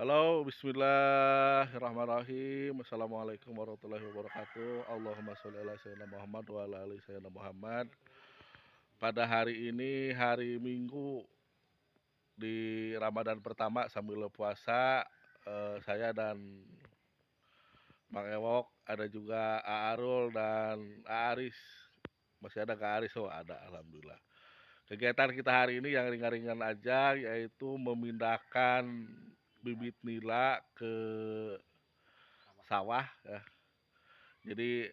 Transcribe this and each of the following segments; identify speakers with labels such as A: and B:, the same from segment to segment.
A: Halo, bismillahirrahmanirrahim. Assalamualaikum warahmatullahi wabarakatuh. Allahumma sholli ala sayyidina Muhammad wa ala ali sayyidina Muhammad. Pada hari ini hari Minggu di Ramadan pertama sambil puasa eh, saya dan Bang Ewok, ada juga Aarul dan Aris. Masih ada Kak Aris? Oh, ada alhamdulillah. Kegiatan kita hari ini yang ringan-ringan aja yaitu memindahkan bibit nila ke sawah ya. Jadi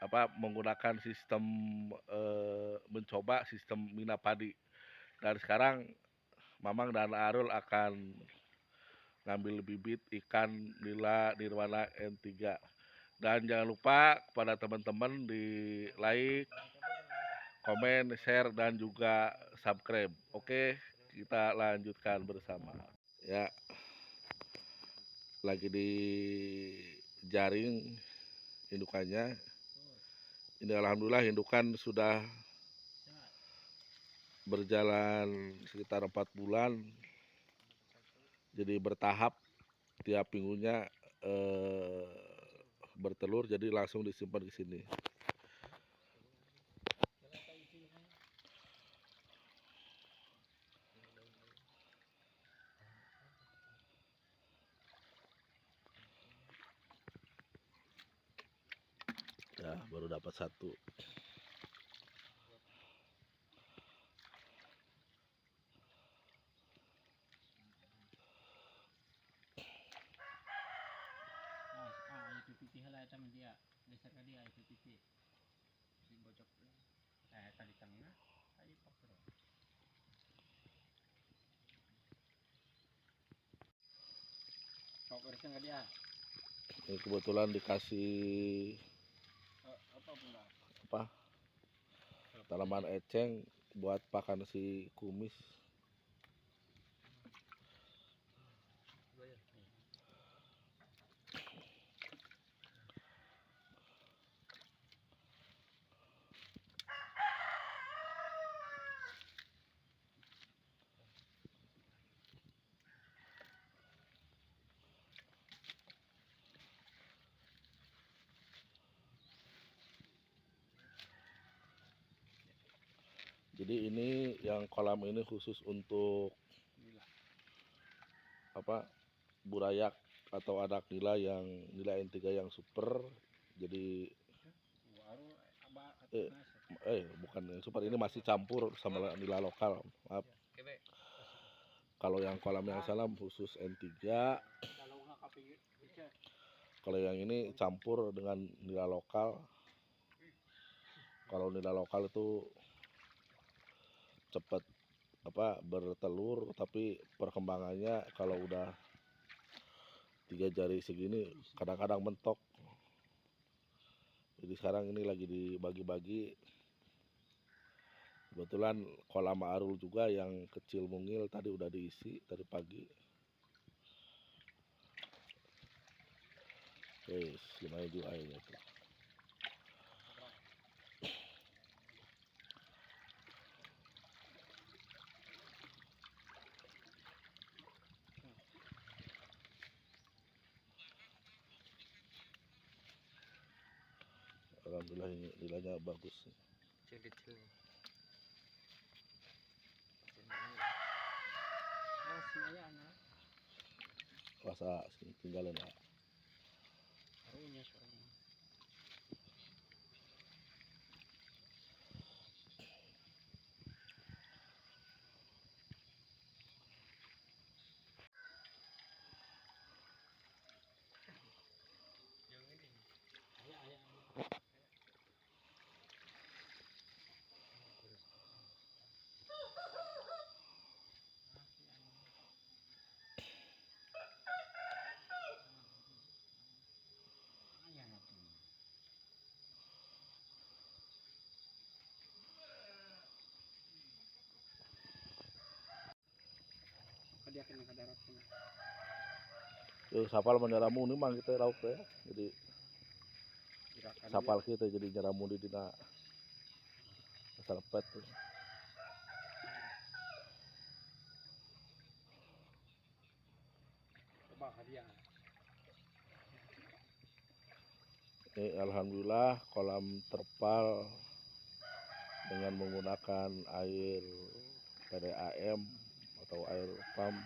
A: apa menggunakan sistem eh, mencoba sistem mina padi. Dan sekarang Mamang dan Arul akan ngambil bibit ikan nila nirwana N3. Dan jangan lupa kepada teman-teman di like, komen, share dan juga subscribe. Oke, kita lanjutkan bersama. Ya. Lagi di jaring indukannya. Ini alhamdulillah indukan sudah berjalan sekitar empat bulan. Jadi bertahap tiap minggunya eh, bertelur jadi langsung disimpan di sini. Ya, baru dapat satu.
B: Dia. Dasar. Di. Eh, tengah. Pakro. Kau kerja nggak dia?
A: Kebetulan dikasih
B: apa?
A: Tanaman eceng buat pakan si kumis. Jadi ini yang kolam ini khusus untuk apa? Burayak atau anak nila yang nila N3 yang super. Jadi Eh. eh bukan super ini masih campur sama nila lokal. Maaf.
B: Kebe.
A: Kalau yang kolam yang salam khusus N3,
B: Kalau nggak kaping bisa.
A: kalau yang ini campur dengan nila lokal. Kalau nila lokal itu cepat apa bertelur tapi perkembangannya kalau udah tiga jari segini kadang-kadang mentok. Jadi sekarang ini lagi dibagi-bagi. Kebetulan kolam arul juga yang kecil mungil tadi udah diisi tadi pagi. Wes, lumayan juga airnya tuh. Alhamdulillah ini nilainya bagus.
B: Kecil-kecil. Oh, semuanya anak.
A: Rasa tinggalin lah.
B: Dia ke darat kena.
A: Tuh, sapal menyeramu ini mah kita lauk ya. Jadi
B: Gerakan
A: sapal kita jadi nyeramu di dina asal pet tuh.
B: dia.
A: Ini alhamdulillah kolam terpal dengan menggunakan air PDAM atau air pump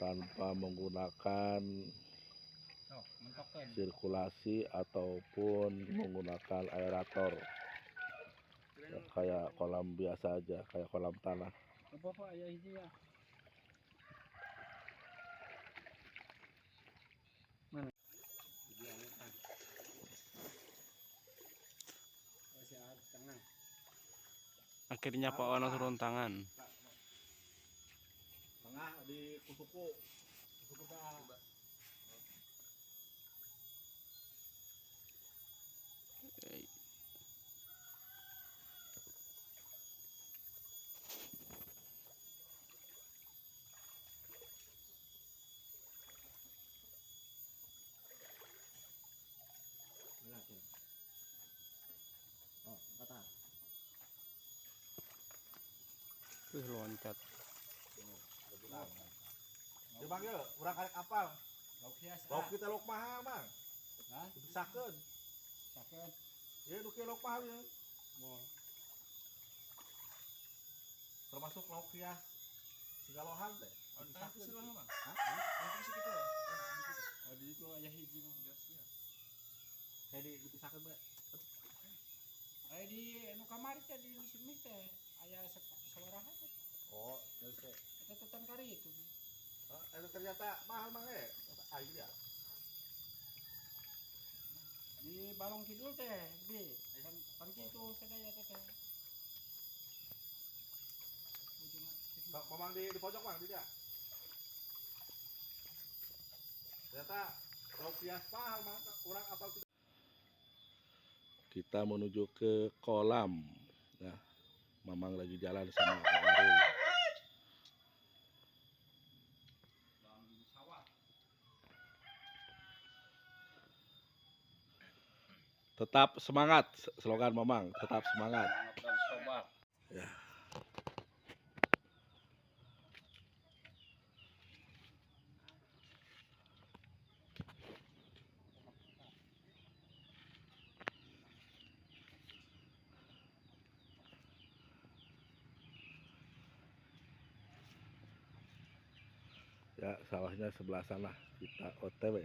A: tanpa menggunakan sirkulasi ataupun menggunakan aerator Ya, kayak kolam biasa aja kayak kolam tanah.
B: Akhirnya Pak Wana turun tangan. pupuk pupuk ka okay. Wala, sila.
C: Oh, kata. คือร้
A: อนจัด
B: Oh,
A: labulang. Bang ya, urang karek apal.
B: Lauk hias.
A: Lauk kita lauk mahal bang.
B: Hah?
A: Dipisakeun.
B: Sakit.
A: Ya nu kieu lauk mahal ya.
B: Mau.
A: Termasuk lauk hias sigalohan teh.
B: Oh, di itu ayah hiji mah.
A: Kayak di dipisakeun bae.
B: Aya di anu kamari teh di sini teh aya sawaraha teh.
A: Oh, geus teh.
B: Eta tetan kari itu.
A: Oh, itu ternyata mahal bang eh. Ya.
B: Di Balong Kidul teh, di kan kan itu sadaya teh teh.
A: Bang, mamang di, di pojok bang, dia. Ternyata hias mahal bang. Urang apal tidak. Kita menuju ke kolam. Nah, mamang lagi jalan sama Pak Tetap semangat, slogan mamang. Tetap semangat.
B: sobat.
A: Ya, sawahnya sebelah sana. Kita OTW.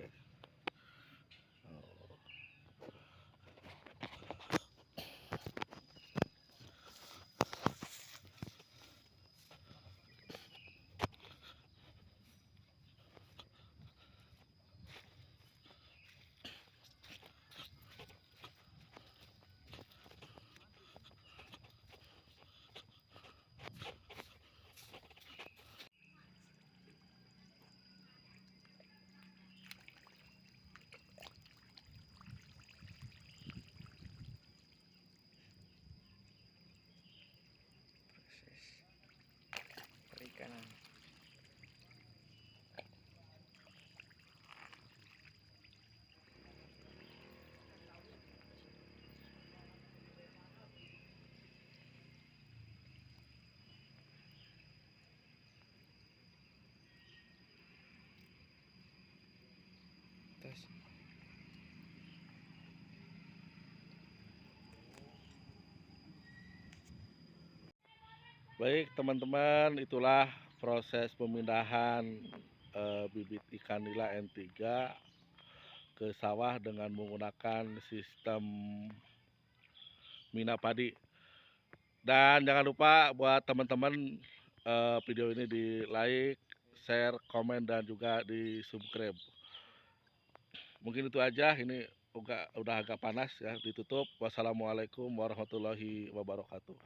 A: Baik teman-teman, itulah proses pemindahan eh, bibit ikan nila N3 ke sawah dengan menggunakan sistem mina padi. Dan jangan lupa buat teman-teman eh, video ini di like, share, komen dan juga di subscribe. Mungkin itu aja. Ini udah agak panas ya. Ditutup. Wassalamualaikum warahmatullahi wabarakatuh.